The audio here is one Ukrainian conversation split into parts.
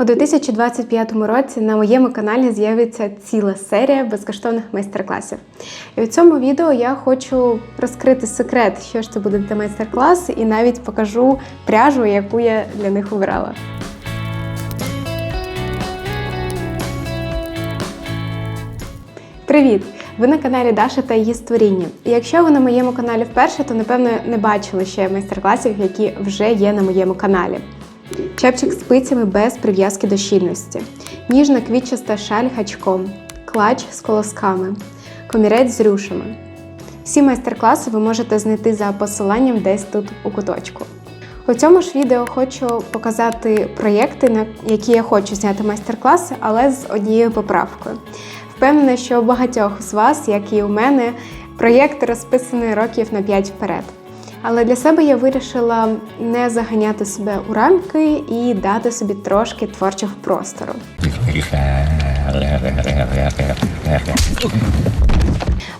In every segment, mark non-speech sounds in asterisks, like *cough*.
У 2025 році на моєму каналі з'явиться ціла серія безкоштовних майстер-класів. І в цьому відео я хочу розкрити секрет, що ж це буде за майстер-клас, і навіть покажу пряжу, яку я для них обирала. Привіт! Ви на каналі Даша та її створіння. І якщо ви на моєму каналі вперше, то напевно не бачили ще майстер-класів, які вже є на моєму каналі. Чепчик з спицями без прив'язки до щільності, ніжна квітчаста шаль гачком, клач з колосками, комірець з рюшами. Всі майстер-класи ви можете знайти за посиланням десь тут у куточку. У цьому ж відео хочу показати проєкти, на які я хочу зняти майстер-класи, але з однією поправкою. Впевнена, що у багатьох з вас, як і у мене, проєкт розписаний років на 5 вперед. Але для себе я вирішила не заганяти себе у рамки і дати собі трошки творчого простору.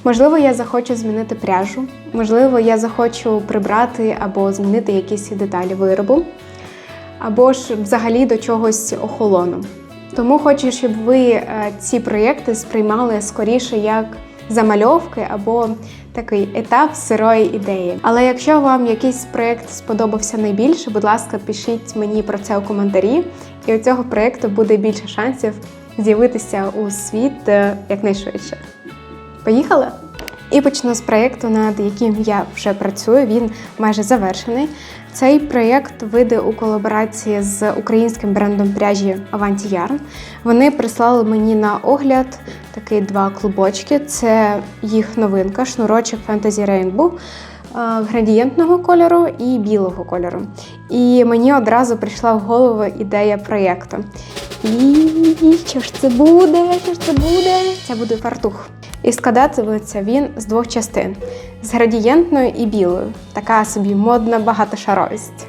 Можливо, я захочу змінити пряжу, можливо, я захочу прибрати або змінити якісь деталі виробу, або ж взагалі до чогось охолону. Тому хочу, щоб ви е, ці проєкти сприймали скоріше як замальовки або такий етап сирої ідеї. Але якщо вам якийсь проєкт сподобався найбільше, будь ласка, пишіть мені про це у коментарі, і у цього проєкту буде більше шансів з'явитися у світ е, якнайшвидше. Поїхали? І почну з проєкту, над яким я вже працюю. Він майже завершений. Цей проєкт вийде у колаборації з українським брендом пряжі Avanti Yarn. Вони прислали мені на огляд такі два клубочки. Це їх новинка, шнурочок Fantasy Rainbow. Е, Градієнтного кольору і білого кольору. І мені одразу прийшла в голову ідея проєкту. І що ж це буде? Що ж це буде? Це буде фартух. І складатиметься він з двох частин: з градієнтною і білою. Така собі модна багатошаровість.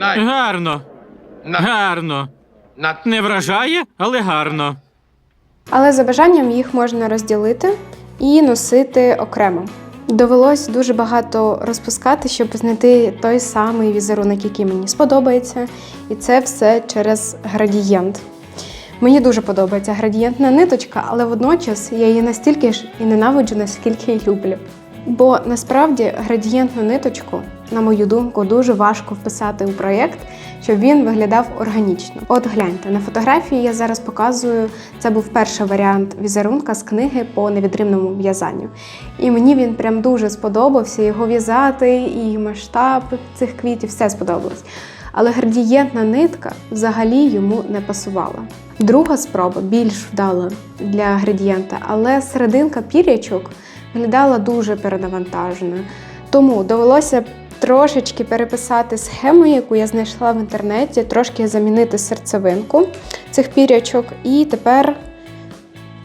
Nice. Гарно. Гарно. Не вражає, але гарно. Але за бажанням їх можна розділити і носити окремо. Довелось дуже багато розпускати, щоб знайти той самий візерунок, який мені сподобається, і це все через градієнт. Мені дуже подобається градієнтна ниточка, але водночас я її настільки ж і ненавиджу, наскільки й люблю. Бо насправді градієнтну ниточку, на мою думку, дуже важко вписати у проєкт, щоб він виглядав органічно. От гляньте, на фотографії я зараз показую, це був перший варіант візерунка з книги по невідривному в'язанню. І мені він прям дуже сподобався, його в'язати, і масштаб цих квітів, все сподобалось. Але градієнтна нитка взагалі йому не пасувала. Друга спроба більш вдала для градієнта, але серединка пір'ячок виглядала дуже перенавантаженою. Тому довелося трошечки переписати схему, яку я знайшла в інтернеті, трошки замінити серцевинку цих пір'ячок. І тепер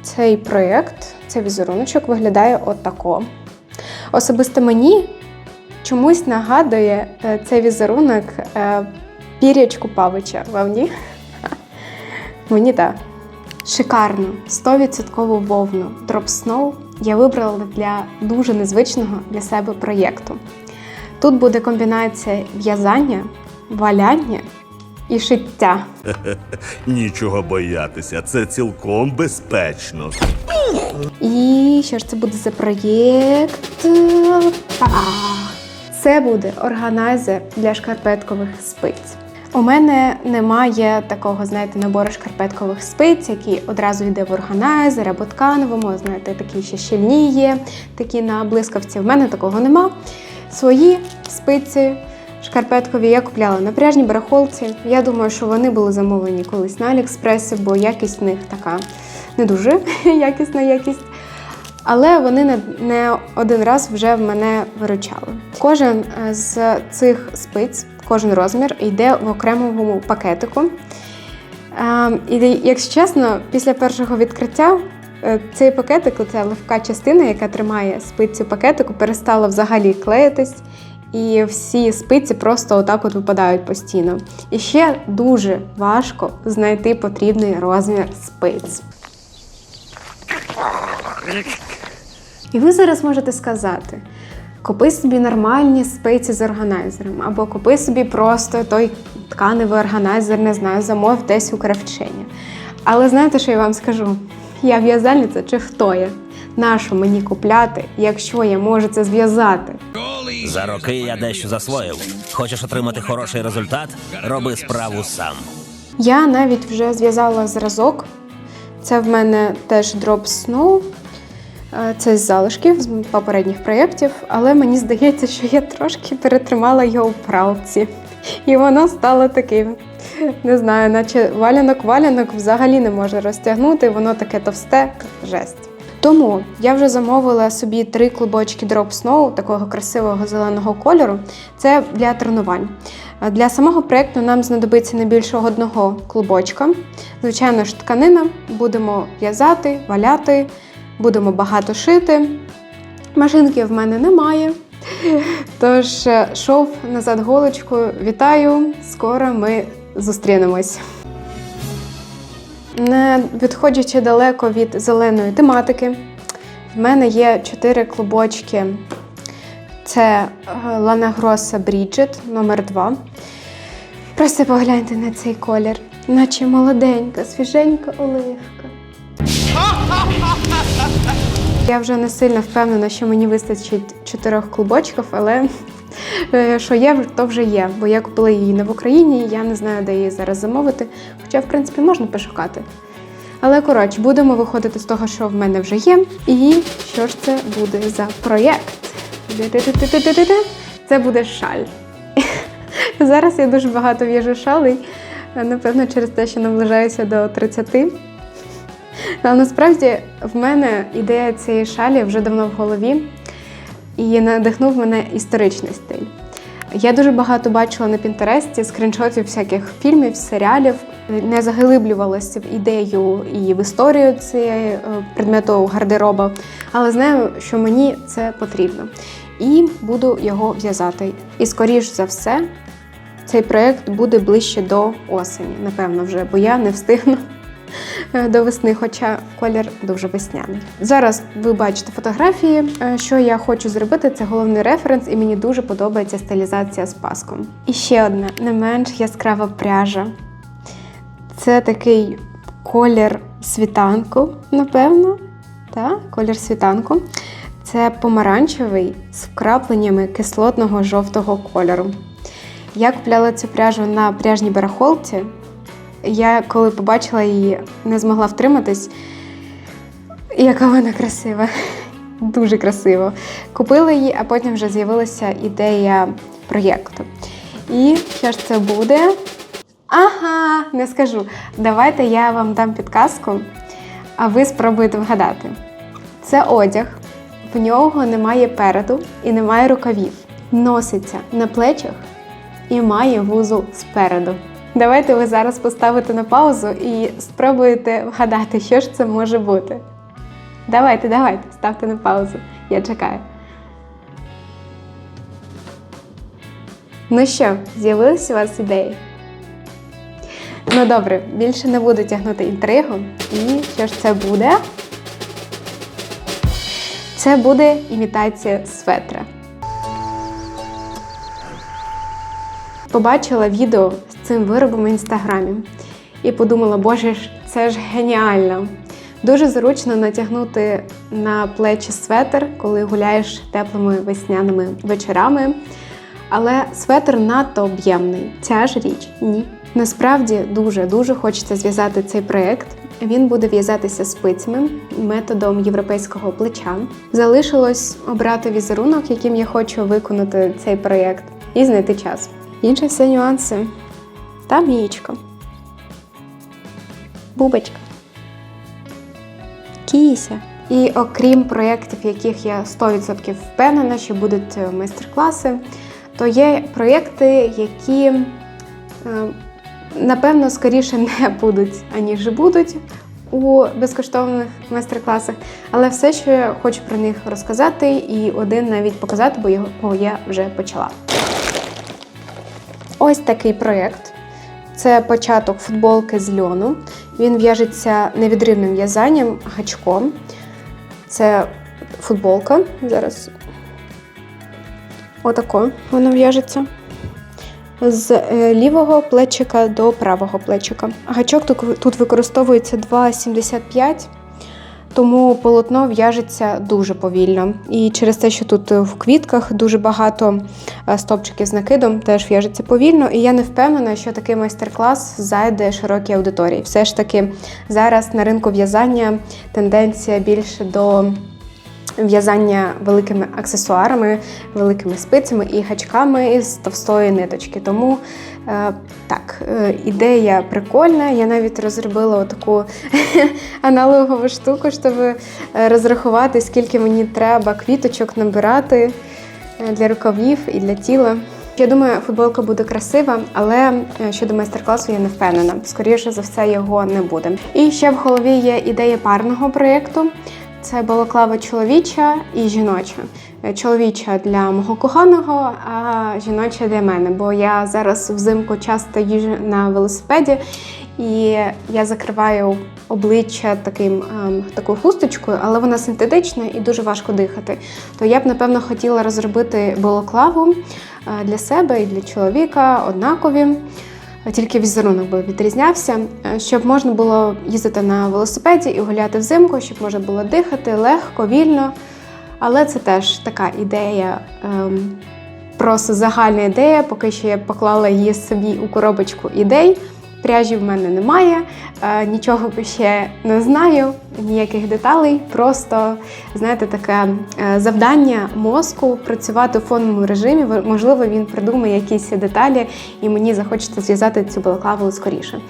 цей проєкт, цей візеруночок виглядає отако. Особисто мені чомусь нагадує е, цей візерунок е, пір'ячку павича. Вам ні? *laughs* Мені так. Шикарну 100% вовну Drop Snow я вибрала для дуже незвичного для себе проєкту. Тут буде комбінація в'язання, валяння і шиття. *laughs* Нічого боятися, це цілком безпечно. І що ж це буде за проєкт? Це буде органайзер для шкарпеткових спиць. У мене немає такого, знаєте, набору шкарпеткових спиць, які одразу йде в органайзер або ткановому. Знаєте, такі ще щільні є, такі на блискавці. В мене такого нема. Свої спиці шкарпеткові я купляла на пряжній барахолці. Я думаю, що вони були замовлені колись на Аліекспресі, бо якість в них така не дуже *laughs* якісна якість. Але вони не, один раз вже в мене виручали. Кожен е, з цих спиць, кожен розмір йде в окремому пакетику. Ем, І якщо чесно, після першого відкриття цей пакетик, ця легка частина, яка тримає спиці пакетику, перестала взагалі клеїтись. І всі спиці просто отак от випадають постійно. І ще дуже важко знайти потрібний розмір спиць. І ви зараз можете сказати: Купи собі нормальні спиці з органайзером, або купи собі просто той тканевий органайзер, не знаю, замов десь у кравчині. Але знаєте, що я вам скажу? Я в'язальниця чи хто я? Нащо мені купляти, якщо я можу це зв'язати? За роки я дещо засвоїв. Хочеш отримати хороший результат? Роби справу сам. Я навіть вже зв'язала зразок. Це в мене теж Drop Snow. Е, Це з залишків з попередніх проєктів, але мені здається, що я трошки перетримала його в пралці. І воно стало таким. *laughs* Не знаю, наче валянок-валянок взагалі не може розтягнути, воно таке товсте, жесть. Тому я вже замовила собі три клубочки Drop Snow такого красивого зеленого кольору. Це для тренувань. Для самого проєкту нам знадобиться не більше одного клубочка. Звичайно ж, тканина. Будемо в'язати, валяти, будемо багато шити. Машинки в мене немає. *laughs* Тож, е, шов назад голочкою. Вітаю! Скоро ми зустрінемось. Не відходячи далеко від зеленої тематики, в мене є чотири клубочки. Це е, Lana Grossa Bridget номер 2 Просто погляньте на цей колір, наче молоденька, свіженька оливка. Я вже не сильно впевнена, що мені вистачить чотирьох клубочків, але що є, то вже є. Бо я купила її не в Україні, я не знаю, де її зараз замовити. Хоча, в принципі, можна пошукати. Але коротше, будемо виходити з того, що в мене вже є. І що ж це буде за проєкт? Це буде шаль. *laughs* Зараз я дуже багато в'яжу шалей, напевно, через те, що наближаюся до 30. Але насправді в мене ідея цієї шалі вже давно в голові, і надихнув мене історичний стиль. Я дуже багато бачила на Пінтересті скріншотів всяких фільмів, серіалів, не заглиблювалася в ідею і в історію цієї е, предмету гардероба, але знаю, що мені це потрібно. І буду його в'язати. І скоріш за все, цей проєкт буде ближче до осені, напевно, вже, бо я не встигну до весни, хоча колір дуже весняний. Зараз ви бачите фотографії. Е, Що я хочу зробити, це головний референс, і мені дуже подобається стилізація з паском. І ще одне не менш яскрава пряжа. Це такий колір світанку, напевно. Так, колір світанку. Це помаранчевий з вкрапленнями кислотного жовтого кольору. Я купляла цю пряжу на пряжній барахолці. Я коли побачила її, не змогла втриматись. Яка вона красива. Дуже красиво. Купила її, а потім вже з'явилася ідея проєкту. І що ж це буде? Ага, не скажу. Давайте я вам дам підказку, а ви спробуєте вгадати. Це одяг, в нього немає переду і немає рукавів. Носиться на плечах і має вузол спереду. Давайте ви зараз поставите на паузу і спробуєте вгадати, що ж це може бути. Давайте, давайте, ставте на паузу. Я чекаю. Ну що, з'явилися у вас ідеї? Ну добре, більше не буду тягнути інтригу. І що ж це буде? Це буде імітація светра. Побачила відео цим виробом в інстаграмі і подумала, боже ж, це ж геніально. Дуже зручно натягнути на плечі светр, коли гуляєш теплими весняними вечорами. Але светр надто об'ємний. Ця ж річ ні. Насправді дуже-дуже хочеться зв'язати цей проєкт. Він буде в'язатися спицями методом європейського плеча. Залишилось обрати візерунок, яким я хочу виконати цей проєкт, і знайти час. Інші все нюанси. Там яєчко. Бубочка. Кіся. І окрім проєктів, яких я 100% впевнена, що будуть е, майстер-класи, то є проєкти, які, е, напевно, скоріше не *laughs* будуть, аніж будуть у безкоштовних майстер-класах. Але все, що я хочу про них розказати, і один навіть показати, бо я вже почала. Ось такий проєкт. Це початок футболки з льону. Він в'яжеться невідривним в'язанням гачком. Це футболка. Зараз Отако воно в'яжеться. З е, лівого плечика до правого плечика. Гачок тут- використовується 2,75, тому полотно в'яжеться дуже повільно. І через те, що тут в квітках дуже багато е, стопчиків з накидом, теж в'яжеться повільно. І я не впевнена, що такий майстер-клас зайде широкій аудиторії. Все ж таки, зараз на ринку в'язання тенденція більше до в'язання великими аксесуарами, великими спицями і гачками з товстої ниточки. Тому е, так, е, ідея прикольна. Я навіть розробила таку *laughs* аналогову штуку, щоб е, розрахувати, скільки мені треба квіточок набирати е, для рукавів і для тіла. Я думаю, футболка буде красива, але е, щодо майстер-класу я не впевнена. Скоріше за все, його не буде. І ще в голові є ідея парного проєкту. Це балаклава чоловіча і жіноча. Е, Чоловіча для мого коханого, а жіноча для мене. Бо я зараз взимку часто їжджу на велосипеді, і я закриваю обличчя таким, ем, такою хусточкою, але вона синтетична і дуже важко дихати. То я б, напевно, хотіла розробити балаклаву е, для себе і для чоловіка однакові. Тільки візерунок би відрізнявся, е, щоб можна було їздити на велосипеді і гуляти взимку, щоб можна було дихати легко, вільно. Але це теж така ідея, ем, просто загальна ідея. Поки що я поклала її собі у коробочку ідей. Пряжі в мене немає, е, нічого ще не знаю, ніяких деталей. Просто знаєте, таке е, завдання мозку працювати в фоновому режимі. Можливо, він придумає якісь деталі, і мені захочеться зв'язати цю балаклаву скоріше.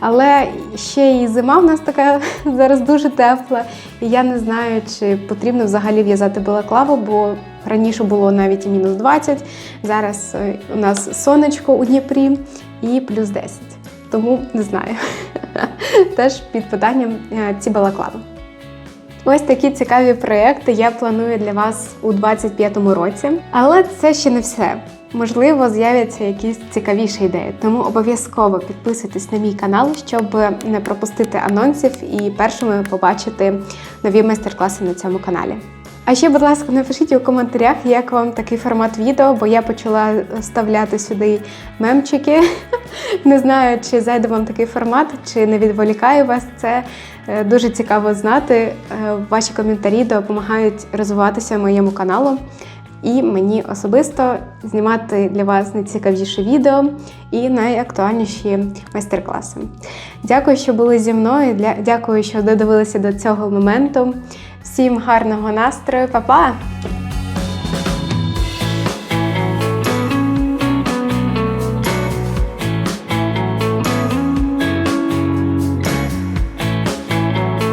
Але ще і зима в нас така *laughs* зараз дуже тепла, і я не знаю, чи потрібно взагалі в'язати балаклаву, бо раніше було навіть мінус 20, зараз е, у нас сонечко у Дніпрі і плюс 10. Тому не знаю. *laughs* Теж під питанням е, ці балаклави. Ось такі цікаві проекти я планую для вас у 2025 році. Але це ще не все. Можливо, з'являться якісь цікавіші ідеї. Тому обов'язково підписуйтесь на мій канал, щоб не пропустити анонсів і першими побачити нові майстер-класи на цьому каналі. А ще, будь ласка, напишіть у коментарях, як вам такий формат відео, бо я почала вставляти сюди мемчики. *laughs* Не знаю, чи зайде вам такий формат, чи не відволікає вас це. Е, Дуже цікаво знати. Е, Ваші коментарі допомагають розвиватися моєму каналу і мені особисто знімати для вас найцікавіші відео і найактуальніші майстер-класи. Дякую, що були зі мною. Дякую, що додивилися до цього моменту. Всім гарного настрою, Па-па!